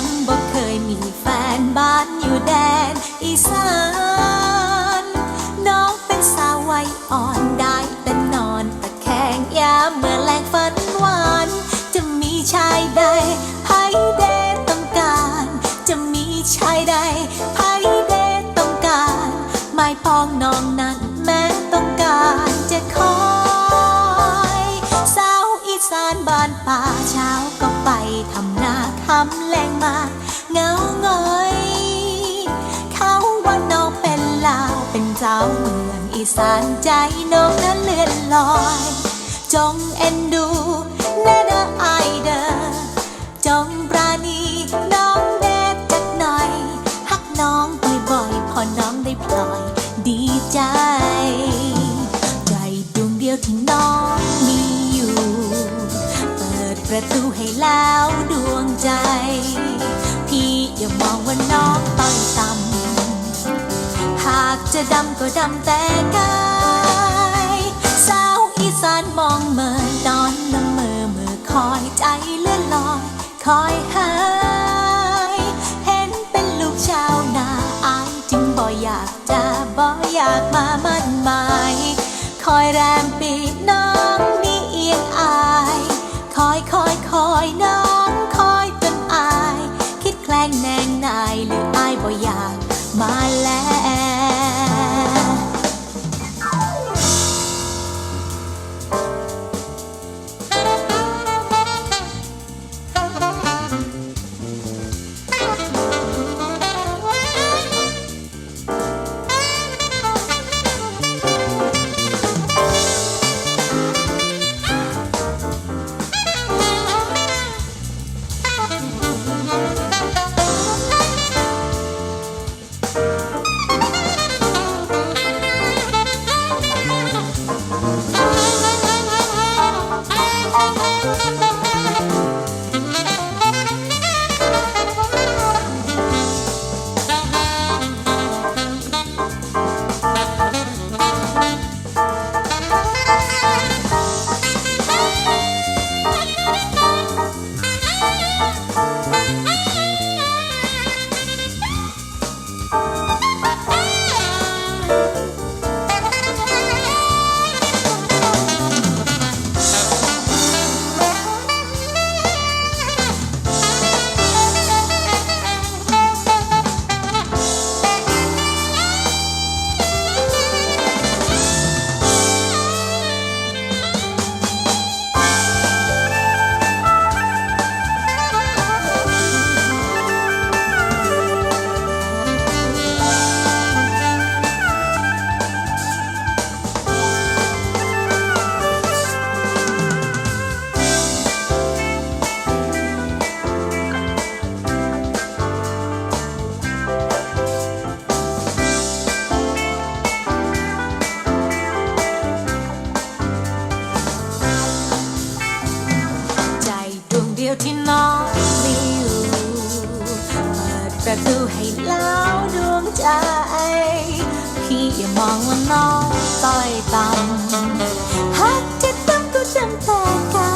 ขอนแก่นยังบ่เคยมีแฟนบ้านอยู่แดนอีสานน้องเป็นสาววัยอ่อนได้แต่นอนตะแคงยามเมื่อแรงฝันหวาน จะมีชายใดไผเดต้องการ จะมีชายใดไผเดต้องการหมายปองน้องนั้นแม้ต้องการจะคอยสาวอีสานบ้านป่าเช้าก็ไปทำนาคำ เป็นเมืองอีสานใจน้องนั้นเลื่อนลอย จงเอ็นดูแน่เด้อไอเด้อจงปราณีน้องแนบจักหน่อยฮักน้องบ่อยๆพอน้องได้ปล่อยดีใจ ใจดวงเดียวที่น้องมีอยู่ เปิดประตูให้แล้วดวงใจ พี่อย่ามองว่าน้องต้อยต่ำากจะดำก็ดำแต่กายสาวอีสานมองเมื่อนอนละเมอเมื่อคอยใจเลื่อนลอย คอยหายเห็นเป็นลูกชาวนาอายจึงบ่อยากจะบ่อยากมามั่นหมายคอยแรมปีน้องนี่เอียงอาย คอยคอยคอยน้องคอยจนอาย คิดแกล้งแนงนายหรืออายบ่อยากมาแล้ว ให้แล้วดวงใจ พี่อย่ามองว่าน้องต้อยต่ำหักจะต้องก็ตั้งแต่กั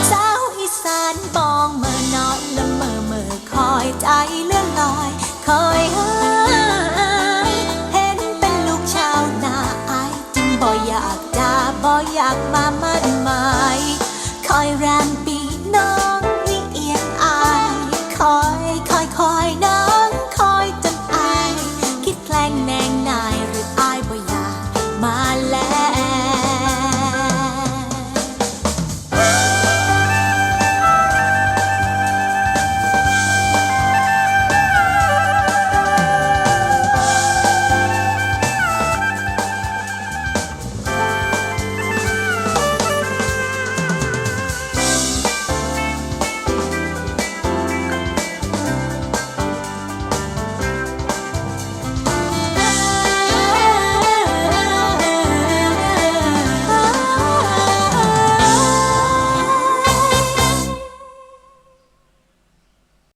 นสาอีสานบองเมื่อนอนละเมอเมื่อคอยใจเลื่อนลอยคอยหาเห็นเป็นลูกชาวนาอายจึงบ่อยากด่าบ่อยากมามั่นหมายคอยแรมปีน้อง